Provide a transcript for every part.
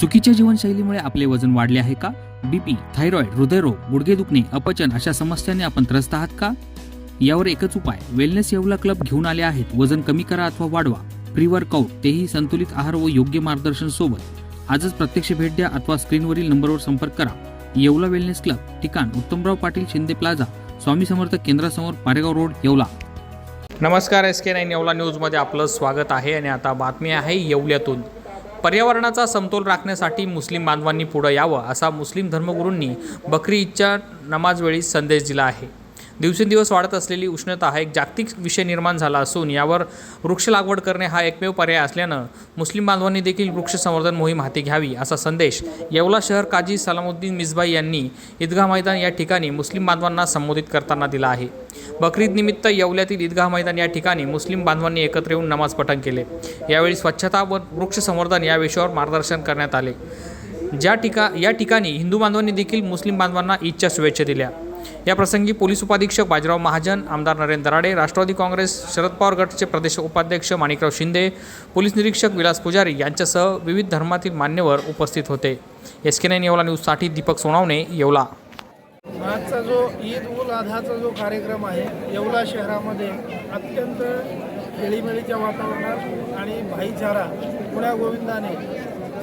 चुकीच्या जीवनशैलीमुळे आपले वजन वाढले आहे का? बीपी थायरॉइड हृदयरोग गुडघे दुखणे अपचन अशा समस्यांनी आपण त्रस्त आहात का? यावर एकच उपाय वेलनेस येवला क्लब घेऊन आले आहेत. वजन कमी करा अथवा वाढवा. प्री वर्कआउट तेही संतुलित आहार व योग्य मार्गदर्शन सोबत. आजच प्रत्यक्ष भेट द्या अथवा स्क्रीनवरील नंबरवर संपर्क करा. येवला वेलनेस क्लब ठिकाण उत्तमराव पाटील शिंदे प्लाझा स्वामी समर्थ केंद्रासमोर पारेगाव रोड येवला. नमस्कार एस के नाईन येवला न्यूजमध्ये आपलं स्वागत आहे आणि आता बातमी आहे येवल्यातून. पर्यावरणाचा समतोल राखण्यासाठी मुस्लिम बांधवांनी पुढं यावं असा मुस्लिम धर्मगुरूंनी बकरी ईदच्या नमाजवेळी संदेश दिला आहे. दिवसेंदिवस वाढत असलेली उष्णता हा एक जागतिक विषय निर्माण झाला असून यावर वृक्ष लागवड करणे हा एकमेव पर्याय असल्यानं मुस्लिम बांधवांनी देखील वृक्ष संवर्धन मोहीम हाती घ्यावी असा संदेश येवला शहर काजी सलामुद्दीन मिसबाई यांनी ईदगाह मैदान या ठिकाणी मुस्लिम बांधवांना संबोधित करताना दिला आहे. बकरीद निमित्त येवल्यातील ईदगाह मैदान या ठिकाणी मुस्लिम बांधवांनी एकत्र येऊन नमाज पठण केले. यावेळी स्वच्छता व वृक्ष संवर्धन या विषयावर मार्गदर्शन करण्यात आले. ज्या ठिका या ठिकाणी हिंदू बांधवांनी देखील मुस्लिम बांधवांना ईदच्या शुभेच्छा दिल्या. या प्रसंगी पोलीस उपाधीक्षक बाजीराव महाजन आमदार नरेंद्र दराडे राष्ट्रवादी काँग्रेस शरद पवार गटचे प्रदेश उपाध्यक्ष माणिकराव शिंदे पोलीस निरीक्षक विलास पुजारी यांच्यासह विविध धर्मातील मान्यवर उपस्थित होते. एस के नाईन येवला न्यूजसाठी दीपक सोनावणे येवला. आजचा जो ईद उल अधाचा जो कार्यक्रम आहे येवला शहरामध्ये अत्यंत खेळीमेळीच्या वातावरणात आणि भाईचारा पुण्या गोविंदाने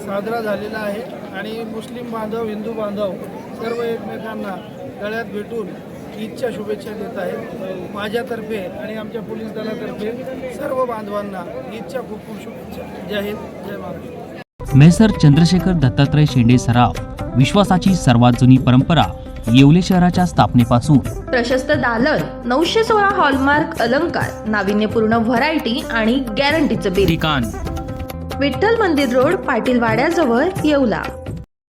साजरा झालेला आहे. आणि मुस्लिम बांधव हिंदू बांधव सर्व एकमेकांना गळ्यात भेटून ईदच्या शुभेच्छा देत आहेत. माझ्यातर्फे आणि आमच्या पोलीस दलातर्फे सर्व बांधवांना ईदच्या खूप खूप शुभेच्छा. जय हिंद जय महाराष्ट्र. मेसर चंद्रशेखर दत्तात्रय शेंडे सराव विश्वासाची सर्वात जुनी परंपरा येवले शहराच्या स्थापनेपासून. प्रशस्त दालन नऊशे सोळा हॉलमार्क अलंकार नाविन्यपूर्ण व्हरायटी आणि गॅरंटीचं बिल ठिकाण विठ्ठल मंदिर रोड पाटील वाड्याजवळ येवला.